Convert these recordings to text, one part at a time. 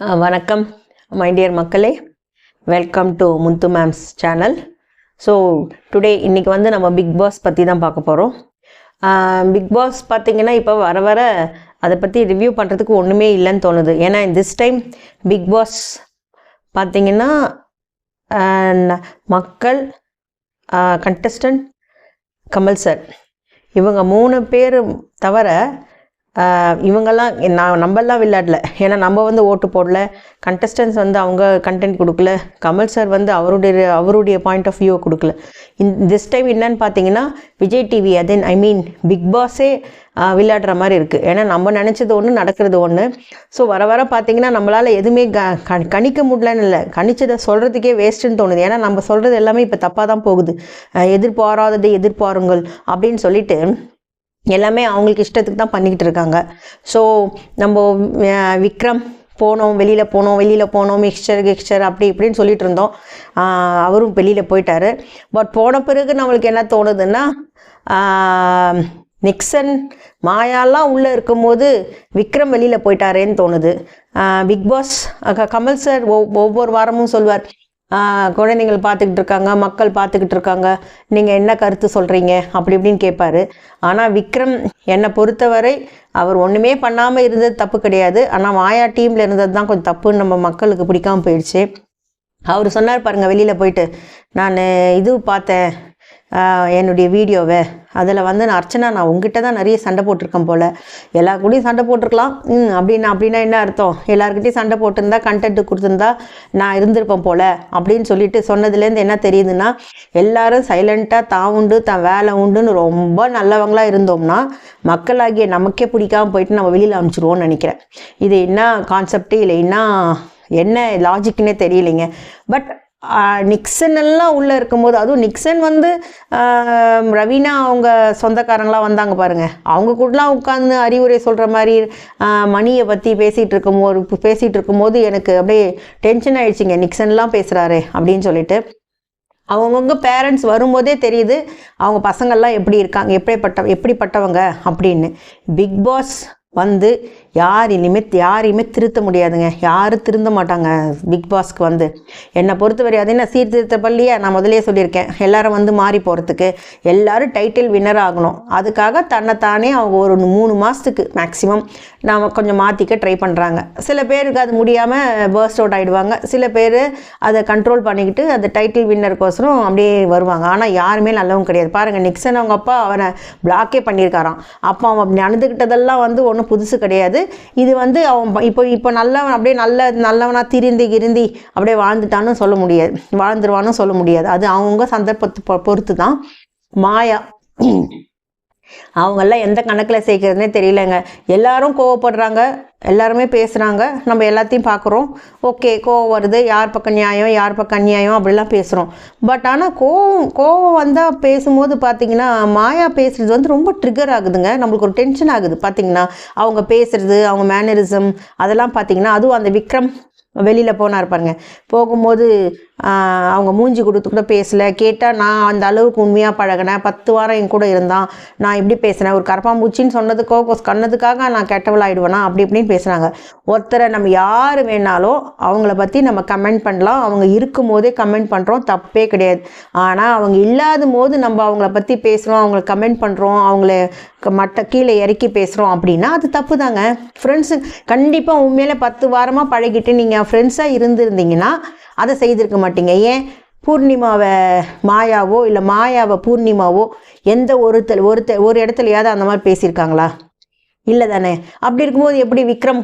வணக்கம். My dear மக்களே welcome to Muthu மேம்ஸ் சேனல் ஸோ டுடே இன்னைக்கு வந்து நம்ம பிக் பாஸ் பற்றி தான் பார்க்க போகிறோம் பிக் பாஸ் பார்த்தீங்கன்னா இப்போ வர வர அதை பற்றி ரிவ்யூ பண்ணுறதுக்கு ஒன்றுமே இல்லைன்னு தோணுது. ஏன்னா திஸ் டைம் பிக் பாஸ் பார்த்தீங்கன்னா மக்கள் கண்டஸ்டன்ட் கமல் சார் இவங்க மூணு பேர் தவிர இவங்கெல்லாம் நான் நம்மெல்லாம் விளையாடல. ஏன்னா நம்ம வந்து ஓட்டு போடல. கண்டஸ்டன்ஸ் வந்து அவங்க கண்டென்ட் கொடுக்கல. கமல் சார் வந்து அவருடைய அவருடைய பாயிண்ட் ஆஃப் வியூவை கொடுக்கல. இன் திஸ் டைம் என்னன்னு பார்த்தீங்கன்னா விஜய் டிவி அதன் ஐ மீன் பிக் பாஸே விளையாடுற மாதிரி இருக்குது ஏன்னா நம்ம நினச்சது ஒன்று நடக்கிறது ஒன்று ஸோ வர வர பார்த்தீங்கன்னா நம்மளால் எதுவுமே க கணிக்க முடியலன்னு இல்லை. கணிச்சதை சொல்கிறதுக்கே வேஸ்ட்டுன்னு தோணுது. ஏன்னா நம்ம சொல்கிறது எல்லாமே இப்போ தப்பாக தான் போகுது. எதிர்பாராதது எதிர்பாராததை எதிர்பாருங்கள் அப்படின்னு சொல்லிட்டு எல்லாமே அவங்களுக்கு இஷ்டத்துக்கு தான் பண்ணிக்கிட்டு இருக்காங்க. ஸோ நம்ம விக்ரம் போனோம் வெளியில் போனோம் வெளியில் போனோம் மிக்சர் கிக்சர் அப்படி இப்படின்னு சொல்லிட்டு இருந்தோம். அவரும் வெளியில் போயிட்டாரு. பட் போன பிறகு நம்மளுக்கு என்ன தோணுதுன்னா நிக்சன் மாயாலாம் உள்ளே இருக்கும்போது விக்ரம் வெளியில் போயிட்டாரேன்னு தோணுது. பிக் பாஸ் கமல் சார் ஒவ்வொரு வாரமும் சொல்வார் குழந்தைங்கள் பார்த்துக்கிட்டு இருக்காங்க மக்கள் பார்த்துக்கிட்டு இருக்காங்க. நீங்கள் என்ன கருத்து சொல்கிறீங்க அப்படி இப்படின்னு கேட்பாரு. ஆனால் விக்ரம் என்னை பொறுத்தவரை அவர் ஒன்றுமே பண்ணாமல் இருந்தது தப்பு கிடையாது. ஆனால் மாயா டீமில் இருந்தது தான் கொஞ்சம் தப்புன்னு நம்ம மக்களுக்கு பிடிக்காமல் போயிடுச்சு. அவர் சொன்னார் பாருங்கள் வெளியில் போயிட்டு நான் இது பார்த்தேன். என்னுடைய வீடியோவை. அதில் வந்து நான் அர்ச்சனா நான் உங்ககிட்ட தான் நிறைய சண்டை போட்டிருக்கேன் போல். எல்லா கூடயும் சண்டை போட்டிருக்கலாம். ம் அப்படின்னா அப்படின்னா என்ன அர்த்தம்? எல்லாருக்கிட்டையும் சண்டை போட்டிருந்தா கண்டென்ட் கொடுத்துருந்தா நான் இருந்திருப்பேன் போல் அப்படின்னு சொல்லிட்டு சொன்னதுலேருந்து என்ன தெரியுதுன்னா எல்லாரும் சைலண்ட்டாக தான் உண்டு தான் வேலை உண்டுன்னு ரொம்ப நல்லவங்களாக இருந்தோம்னா மக்களாகிய நமக்கே பிடிக்காமல் போயிட்டு நம்ம வெளியில் அனுப்பிச்சிடுவோம்னு நினைக்கிறேன். இது என்ன கான்செப்டு இல்லை என்ன என்ன லாஜிக்குன்னே தெரியலைங்க. பட் நிக்சன் எல்லாம் உள்ளே இருக்கும்போது அதுவும் நிக்சன் வந்து ரவீனா அவங்க சொந்தக்காரங்களாம் வந்தாங்க பாருங்கள் அவங்க கூடலாம் உட்காந்து அறிவுரை சொல்கிற மாதிரி மணியை பற்றி பேசிகிட்டு இருக்கும்போது பேசிகிட்டு இருக்கும்போது எனக்கு அப்படியே டென்ஷன் ஆயிடுச்சுங்க. நிக்சன்லாம் பேசுகிறாரு அப்படின்னு சொல்லிட்டு. அவங்கவுங்க பேரண்ட்ஸ் வரும்போதே தெரியுது அவங்க பசங்கள்லாம் எப்படி இருக்காங்க எப்படிப்பட்ட எப்படிப்பட்டவங்க அப்படின்னு. பிக் பாஸ் வந்து யார் இனிமேல் யாரையுமே திருத்த முடியாதுங்க. யாரும் திருந்த மாட்டாங்க பிக் பாஸ்க்கு வந்து. என்னை பொறுத்தவரை அது என்ன சீர்திருத்த பள்ளியை? நான் முதலே சொல்லியிருக்கேன். எல்லாரும் வந்து மாறி போகிறதுக்கு எல்லாரும் டைட்டில் வின்னர் ஆகணும். அதுக்காக தன்னைத்தானே அவங்க ஒரு மூணு மாதத்துக்கு மேக்ஸிமம் நாம் கொஞ்சம் மாற்றிக்க ட்ரை பண்ணுறாங்க சில பேருக்கு அது முடியாமல் பர்ஸ்ட் அவுட் ஆகிடுவாங்க சில பேர் அதை கண்ட்ரோல் பண்ணிக்கிட்டு அந்த டைட்டில் வின்னருக்கோசரம் அப்படியே வருவாங்க. ஆனால் யாருமே நல்லவும் கிடையாது. பாருங்கள் நிக்சன் அவங்க அப்பா அவனை பிளாக்கே பண்ணியிருக்காராம். அப்போ அவன் அப்படி நடந்துக்கிட்டதெல்லாம் வந்து ஒன்றும் புதுசு கிடையாது. இது வந்து அவன் இப்போ இப்போ நல்லவன் அப்படியே நல்ல நல்லவனா திருந்தி கிருந்தி அப்படியே வாழ்ந்துட்டான்னு சொல்ல முடியாது. வாழ்ந்துருவான்னு சொல்ல முடியாது. அது அவங்கவுங்க சந்தர்ப்பத்தை பொறுத்து தான் மாயா அவங்கெல்லாம் எந்த கணக்கில் சேர்க்குறதுனே தெரியலங்க. எல்லாரும் கோவப்படுறாங்க. எல்லாருமே பேசுகிறாங்க நம்ம எல்லாத்தையும் பார்க்குறோம் ஓகே கோவம் வருது. யார் பக்கம் நியாயம் யார் பக்கம் அநியாயம் அப்படிலாம் பேசுகிறோம் பட் ஆனால் கோவம் கோவம் வந்தால் பேசும்போது பார்த்தீங்கன்னா மாயா பேசுகிறது வந்து ரொம்ப ட்ரிகர் ஆகுதுங்க. நம்மளுக்கு ஒரு டென்ஷன் ஆகுது பார்த்திங்கன்னா அவங்க பேசுகிறது அவங்க மேனரிசம் அதெல்லாம் பார்த்தீங்கன்னா அதுவும் அந்த விக்ரம் வெளியில் போனார் பாருங்க. போகும்போது அவங்க மூஞ்சி கொடுத்து கூட பேசலை. கேட்டால் நான் அந்த அளவுக்கு உண்மையாக பழகினேன். பத்து வாரம் என் கூட இருந்தான். நான் இப்படி பேசினேன். ஒரு கரப்பாம்பூச்சின்னு சொன்னதுக்கோ கொஸ் கண்ணதுக்காக நான் கெட்டவளாயிடுவேனா? அப்படி இப்படின்னு பேசுகிறாங்க ஒருத்தரை நம்ம யார் வேணாலும் அவங்கள பற்றி நம்ம கமெண்ட் பண்ணலாம். அவங்க இருக்கும் போதே கமெண்ட் பண்ணுறோம் தப்பே கிடையாது. ஆனால் அவங்க இல்லாத போது நம்ம அவங்கள பற்றி பேசுகிறோம் அவங்கள கமெண்ட் பண்ணுறோம் அவங்கள க- மட்ட கீழே இறக்கி பேசுகிறோம் அப்படின்னா அது தப்பு தாங்க ஃப்ரெண்ட்ஸு கண்டிப்பாக உண்மையிலே பத்து வாரமாக பழகிட்டு நீங்கள் ஃப்ரெண்ட்ஸாக இருந்திருந்தீங்கன்னா அதை செய்திருக்க மாட்டீங்க. ஏன்? பூர்ணிமாவை மாயாவோ இல்லை மாயாவை பூர்ணிமாவோ எந்த ஒருத்தர் ஒருத்தர் ஒரு இடத்துலையாவது அந்த மாதிரி பேசியிருக்காங்களா? இல்லை தானே. அப்படி இருக்கும்போது எப்படி விக்ரம்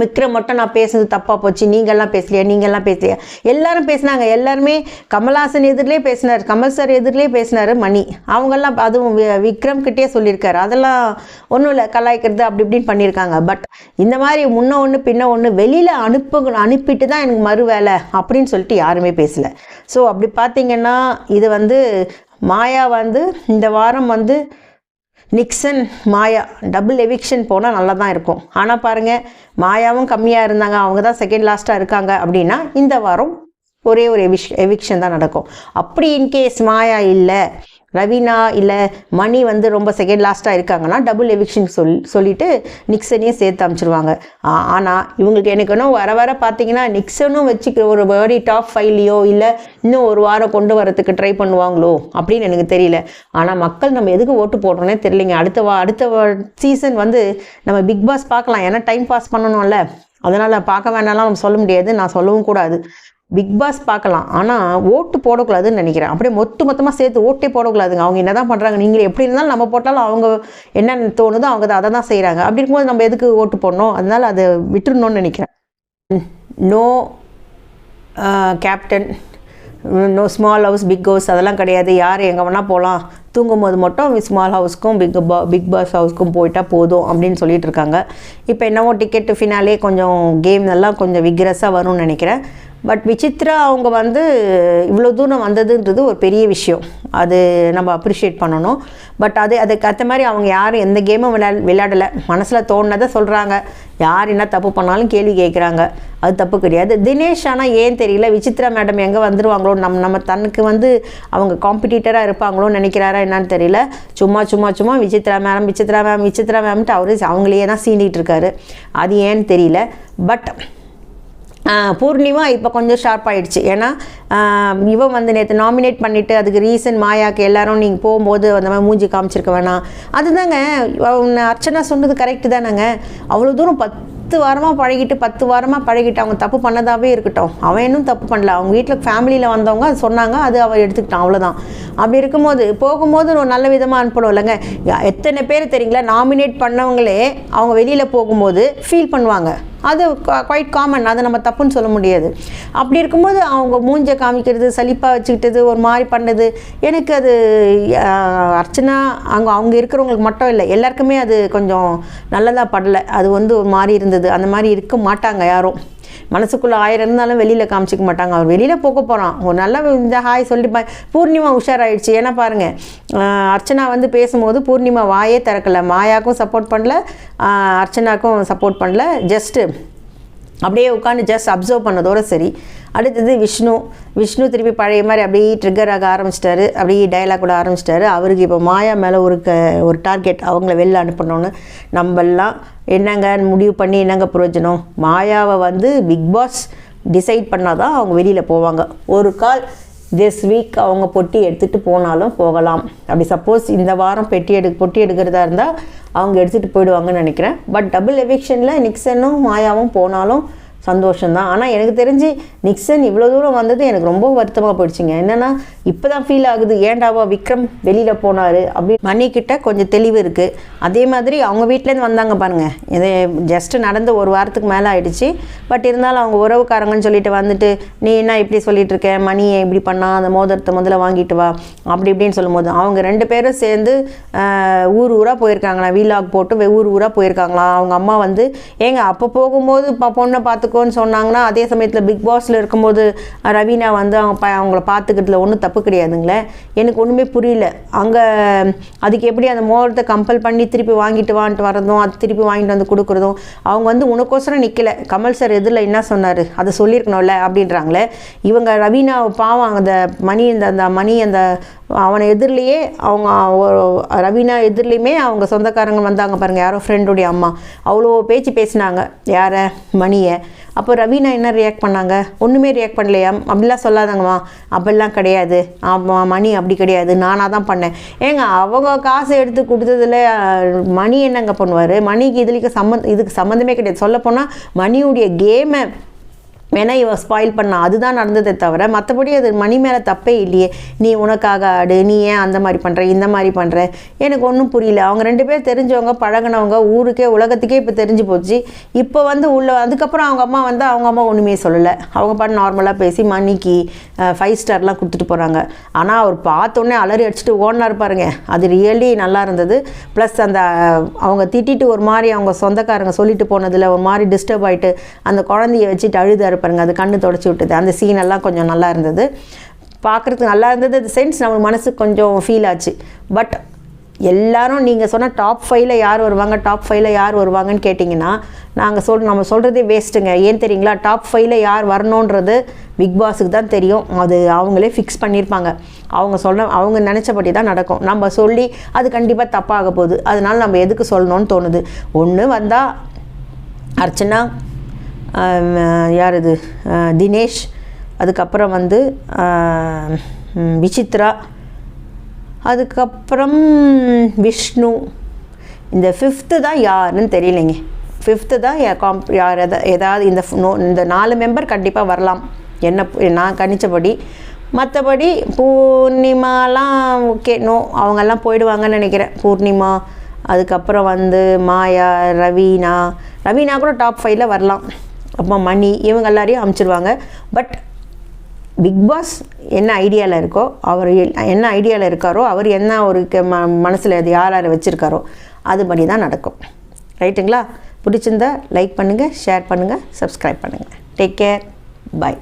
விக்ரம் மட்டும் நான் பேசுனது தப்பாக போச்சு. நீங்கள்லாம் பேசலையா? நீங்கள்லாம் பேசலையா? எல்லாரும் பேசினாங்க. எல்லாருமே கமல்ஹாசன் எதிரிலே பேசினார். கமல் சார் எதிரிலே பேசினார் மணி. அவங்கெல்லாம் அதுவும் வி- விக்ரம் கிட்டே சொல்லியிருக்காரு. அதெல்லாம் ஒன்றும் இல்லை. கலாய்க்கிறது அப்படி இப்படின்னு பண்ணியிருக்காங்க. பட் இந்த மாதிரி முன்ன ஒன்று பின்ன ஒன்று வெளியில் அனுப்பு அனுப்பிட்டு தான் எனக்கு மறு வேலை அப்படின்னு சொல்லிட்டு யாருமே பேசலை. ஸோ அப்படி பார்த்தீங்கன்னா இது வந்து மாயா வந்து இந்த வாரம் வந்து நிக்சன் மாயா டபுள் எவிக்ஷன் போனால் நல்லா தான் இருக்கும். ஆனால் பாருங்கள் மாயாவும் கம்மியாக இருந்தாங்க அவங்க தான் செகண்ட் லாஸ்ட்டாக இருக்காங்க அப்படின்னா இந்த வாரம் ஒரே ஒரு எவிஷ் எவிக்ஷன் தான் நடக்கும். அப்படி இன்கேஸ் மாயா இல்லை ரவீனா இல்லை மணி வந்து ரொம்ப செகண்ட் லாஸ்ட்டாக இருக்காங்கன்னா டபுள் எவிக்ஷன் சொல் சொல்லிவிட்டு நிக்சனையும் சேர்த்து அமைச்சிருவாங்க. ஆனால் இவங்களுக்கு எனக்கு இன்னும் வர வர பார்த்தீங்கன்னா நிக்சனும் வச்சுக்க ஒரு வேர்டி டாப் ஃபைவ்லையோ இல்லை இன்னும் ஒரு வாரம் கொண்டு வரதுக்கு ட்ரை பண்ணுவாங்களோ அப்படின்னு எனக்கு தெரியல. ஆனால் மக்கள் நம்ம எதுக்கு ஓட்டு போடுறோன்னே தெரியலைங்க. அடுத்த வா அடுத்த சீசன் வந்து நம்ம பிக் பாஸ் பார்க்கலாம். ஏன்னா டைம் பாஸ் பண்ணணும்ல. அதனால் பார்க்க வேண்டாம்லாம் நம்ம சொல்ல முடியாது. நான் சொல்லவும் கூடாது. பிக் பாஸ் பார்க்கலாம். ஆனால் ஓட்டு போடக்கூடாதுன்னு நினைக்கிறேன். அப்படியே மொத்த மொத்தமாக சேர்த்து ஓட்டே போடக்கூடாதுங்க. அவங்க என்ன தான் பண்ணுறாங்க நீங்கள் எப்படி இருந்தாலும் நம்ம போட்டாலும் அவங்க என்ன தோணுதோ அவங்க அதை தான் செய்கிறாங்க அப்படி இருக்கும்போது நம்ம எதுக்கு ஓட்டு போடணும்? அதனால் அதை விட்டுருணும்னு நினைக்கிறேன். No captain no small house big house அதெல்லாம் கிடையாது. யார் எங்கே வேணால் போகலாம் தூங்கும்போது மட்டும் ஸ்மால் ஹவுஸ்க்கும் பிக் பா பிக் பாஸ் ஹவுஸ்க்கும் போயிட்டால் போதும் அப்படின்னு சொல்லிட்டு இருக்காங்க. இப்போ என்னவோ டிக்கெட்டு ஃபினாலே கொஞ்சம் கேம் எல்லாம் கொஞ்சம் விக்ரஸாக வரும்னு நினைக்கிறேன். பட் விசித்ரா அவங்க வந்து இவ்வளோ தூரம் வந்ததுன்றது ஒரு பெரிய விஷயம். அது நம்ம அப்ரிஷியேட் பண்ணணும். பட் அது அதுக்கு ஏற்ற மாதிரி அவங்க யாரும் எந்த கேமும் விளையா விளையாடலை. மனசில் தோணுனதை சொல்கிறாங்க யார் என்ன தப்பு பண்ணாலும் கேள்வி கேட்குறாங்க. அது தப்பு கிடையாது. தினேஷ் ஆனால் ஏன் தெரியல விசித்ரா மேடம் எங்கே வந்துடுவாங்களோ நம்ம நம்ம தனக்கு வந்து அவங்க காம்படிட்டராக இருப்பாங்களோன்னு நினைக்கிறாரா என்னன்னு தெரியல. சும்மா சும்மா சும்மா விசித்ரா மேம் விசித்ரா மேம் விசித்ரா மேம்ட்டு அவரு அவங்களையே தான் சீண்டிகிட்டு இருக்காரு. அது ஏன்னு தெரியல. பட் பூர்ணிமா இப்போ கொஞ்சம் ஷார்ப் ஆகிடுச்சு ஏன்னா இவன் வந்து நேற்று நாமினேட் பண்ணிவிட்டு அதுக்கு ரீசன் மாயாக்கு எல்லாரும் நீங்கள் போகும்போது அந்த மாதிரி மூஞ்சி காமிச்சிருக்க வேணாம். அதுதாங்க உன்னை அர்ச்சனா சொன்னது கரெக்டு தானேங்க. அவ்வளோ தூரம் பத் பத்து வாரமாக பழகிட்டு பத்து வாரமாக பழகிட்டு அவங்க தப்பு பண்ணதாகவே இருக்கட்டும். அவன் இன்னும் தப்பு பண்ணல. அவங்க வீட்டில் ஃபேமிலியில் வந்தவங்க அது சொன்னாங்க அது அவள் எடுத்துக்கிட்டான் அவ்வளோதான் அப்படி இருக்கும்போது போகும்போது ஒரு நல்ல விதமாக அனுப்பணும் இல்லைங்க? எத்தனை பேர் தெரியுங்களா? நாமினேட் பண்ணவங்களே அவங்க வெளியில் போகும்போது ஃபீல் பண்ணுவாங்க. அது குவைட் காமன் அதை நம்ம தப்புன்னு சொல்ல முடியாது. அப்படி இருக்கும்போது அவங்க மூஞ்சை காமிக்கிறது சலிப்பாக வச்சுக்கிட்டது ஒரு மாதிரி பண்ணது எனக்கு அது அர்ச்சனா அங்கே அவங்க இருக்கிறவங்களுக்கு மட்டும் இல்லை எல்லாருக்குமே அது கொஞ்சம் நல்லதாக படலை. அது வந்து ஒரு மாதிரி இருந்தது. அந்த மாதிரி இருக்க மாட்டாங்க யாரும். மனசுக்குள்ளே ஆயிரம் இருந்தாலும் வெளியில் காமிச்சிக்க மாட்டாங்க. அவர் வெளியில் போக போகிறான் ஒரு நல்ல இந்த ஹாய் சொல்லி பா பூர்ணிமா உஷாராயிடுச்சு. ஏன்னா பாருங்கள் அர்ச்சனா வந்து பேசும்போது பூர்ணிமா வாயே திறக்கலை. மாயாக்கும் சப்போர்ட் பண்ணல அர்ச்சனாக்கும் சப்போர்ட் பண்ணல. ஜஸ்ட்டு அப்படியே உட்காந்து ஜஸ்ட் அப்சர்வ் பண்ணதோட சரி. அடுத்தது விஷ்ணு. விஷ்ணு திருப்பி பழைய மாதிரி அப்படியே ட்ரிகர் ஆக ஆரம்பிச்சிட்டாரு. அப்படியே டைலாக் கூட ஆரம்பிச்சிட்டாரு. அவருக்கு இப்போ மாயா மேலே ஒரு க ஒரு டார்கெட் அவங்கள வெளில அனுப்பணும்னு நம்மெல்லாம் என்னங்க முடிவு பண்ணி என்னங்க பிரயோஜனம்? மாயாவை வந்து பிக் பாஸ் டிசைட் பண்ணால் தான் அவங்க வெளியில் போவாங்க. ஒரு கால் திஸ் வீக் அவங்க பொட்டி எடுத்துகிட்டு போனாலும் போகலாம். அப்படி சப்போஸ் இந்த வாரம் பெட்டி எடு பொட்டி எடுக்கிறதா இருந்தால் அவங்க எடுத்துகிட்டு போயிடுவாங்கன்னு நினைக்கிறேன். பட் டபுள் எவிக்ஷனில் நிக்சனும் மாயாவும் போனாலும் சந்தோஷம்தான். ஆனால் எனக்கு தெரிஞ்சு நிக்சன் இவ்வளோ தூரம் வந்தது எனக்கு ரொம்ப வருத்தமாக போயிடுச்சுங்க. என்னென்னா இப்போ தான் ஃபீல் ஆகுது ஏண்டாவா விக்ரம் வெளியில் போனார் அப்படி. மணிக்கிட்ட கொஞ்சம் தெளிவு இருக்குது அதே மாதிரி அவங்க வீட்டிலேருந்து வந்தாங்க பாருங்கள் இது ஜஸ்ட்டு நடந்து ஒரு வாரத்துக்கு மேலே ஆயிடுச்சு. பட் இருந்தாலும் அவங்க உறவுக்காரங்கன்னு சொல்லிட்டு வந்துட்டு நீ என்ன இப்படி சொல்லிட்டு இருக்க? மணியை இப்படி பண்ணால் அந்த மோதிரத்தை முதல்ல வாங்கிட்டு வா. அப்படி இப்படின்னு சொல்லும்போது அவங்க ரெண்டு பேரும் சேர்ந்து ஊர் ஊராக போயிருக்காங்களா? வீலாக் போட்டு ஊர் ஊராக போயிருக்காங்களா? அவங்க அம்மா வந்து ஏங்க அப்போ போகும்போது பொண்ணை பார்த்து பார்த்துக்கோன்னு சொன்னாங்கன்னா அதே சமயத்தில் பிக் பாஸில் இருக்கும்போது ரவீனா வந்து அவங்க ப அவங்கள பார்த்துக்கிறதுல ஒன்றும் தப்பு கிடையாதுங்களே. எனக்கு ஒன்றுமே புரியல. அங்கே அதுக்கு எப்படி அந்த மோகத்தை கம்பல் பண்ணி திருப்பி வாங்கிட்டு வான்ட்டு வரதும் அது திருப்பி வாங்கிட்டு வந்து கொடுக்குறதும் அவங்க வந்து உனக்கோசரம் நிற்கல கமல் சார் எதில் என்ன சொன்னார்? அதை சொல்லியிருக்கணும்ல அப்படின்றாங்களே. இவங்க ரவீனா பாவம் அந்த மணி இந்த அந்த மணி அந்த அவனை எதிர்லேயே அவங்க ரவீனா எதிர்லேயுமே அவங்க சொந்தக்காரங்க வந்தாங்க பாருங்கள் யாரோ ஃப்ரெண்டுடைய அம்மா. அவ்வளோ பேச்சு பேசினாங்க. யாரை? மணியை. அப்போ ரவீனா என்ன ரியாக்ட் பண்ணாங்க? ஒன்றுமே ரியாக்ட் பண்ணலையா? அப்படிலாம் சொல்லாதாங்கம்மா. அப்படிலாம் கிடையாது. ஆமாம் மணி அப்படி கிடையாது. நானாக தான் பண்ணேன். ஏங்க அவங்க காசு எடுத்து கொடுத்ததில் மணி என்னங்க பண்ணுவார்? மணிக்கு இதுலேயும் சம்மந்த இதுக்கு சம்மந்தமே கிடையாது. சொல்லப்போனால் மணியுடைய கேமை வேணா இவ ஸ்பாயில் பண்ணா அதுதான் நடந்ததே தவிர மற்றபடி அது மணி மேலே தப்பே இல்லையே. நீ உனக்காக ஆடு நீ ஏன் அந்த மாதிரி பண்ணுற இந்த மாதிரி பண்ணுற எனக்கு ஒன்றும் புரியல. அவங்க ரெண்டு பேர் தெரிஞ்சவங்க பழகினவங்க ஊருக்கே உலகத்துக்கே இப்போ தெரிஞ்சு போச்சு. இப்போ வந்து உள்ள அதுக்கப்புறம் அவங்க அம்மா வந்து அவங்க அம்மா ஒன்றுமே சொல்லலை. அவங்க பாட்டு நார்மலாக பேசி மணிக்கு ஃபைவ் ஸ்டார்லாம் கொடுத்துட்டு போகிறாங்க ஆனால் அவர் பார்த்தோன்னே அலறி அடிச்சுட்டு ஓடினார் பாருங்க. அது ரியலி நல்லா இருந்தது. ப்ளஸ் அந்த அவங்க திட்டிட்டு ஒரு மாதிரி அவங்க சொந்தக்காரங்க சொல்லிட்டு போனதில் ஒரு மாதிரி டிஸ்டர்ப் ஆகிட்டு அந்த குழந்தைய வச்சுட்டு அழுதாரு பாருங்கள் அது கண்ணு தொடச்சி விட்டது. அந்த சீன் எல்லாம் கொஞ்சம் நல்லா இருந்தது. பார்க்குறதுக்கு நல்லா இருந்தது. அது சென்ஸ் நம்ம மனசுக்கு கொஞ்சம் ஃபீல் ஆச்சு. பட் எல்லாரும் நீங்கள் சொன்ன டாப் ஃபைவ்ல யார் வருவாங்க டாப் ஃபைவ்ல யார் வருவாங்கன்னு கேட்டிங்கன்னா நாங்கள் சொல் நம்ம சொல்கிறதே வேஸ்ட்டுங்க ஏன் தெரியுங்களா? டாப் ஃபைவ்ல யார் வரணுன்றது பிக் பாஸுக்கு தான் தெரியும். அது அவங்களே ஃபிக்ஸ் பண்ணியிருப்பாங்க அவங்க சொல்ல அவங்க நினச்சபடி தான் நடக்கும். நம்ம சொல்லி அது கண்டிப்பாக தப்பாக போகுது. அதனால் நம்ம எதுக்கு சொல்லணும்னு தோணுது. ஒன்று வந்தால் அர்ச்சனா யார் இது தினேஷ் அதுக்கப்புறம் வந்து விசித்ரா அதுக்கப்புறம் விஷ்ணு. இந்த ஃபிஃப்த்து தான் யாருன்னு தெரியலைங்க. ஃபிஃப்த்து தான் காம்ப் யார் எதா ஏதாவது இந்த நோ இந்த நாலு மெம்பர் கண்டிப்பாக வரலாம். என்ன நான் கணிச்சபடி. மற்றபடி பூர்ணிமாலாம் ஓகே நோ அவங்கெல்லாம் போயிடுவாங்கன்னு நினைக்கிறேன். பூர்ணிமா அதுக்கப்புறம் வந்து மாயா ரவீனா. ரவீனா கூட டாப் ஃபைவ்ல வரலாம். அப்புறமா மணி இவங்க எல்லாரையும் அமுச்சிடுவாங்க பட் பிக் பாஸ் என்ன ஐடியாவில் இருக்கோ அவர் எ- என்ன ஐடியாவில் இருக்காரோ அவர் என்ன ஒரு க- ம மனசில் அது யார் யார் வச்சுருக்காரோ அதுபடி தான் நடக்கும். ரைட்டுங்களா பிடிச்சிருந்தா லைக் பண்ணுங்கள் ஷேர் பண்ணுங்கள் சப்ஸ்கிரைப் பண்ணுங்கள் டேக் கேர் பாய்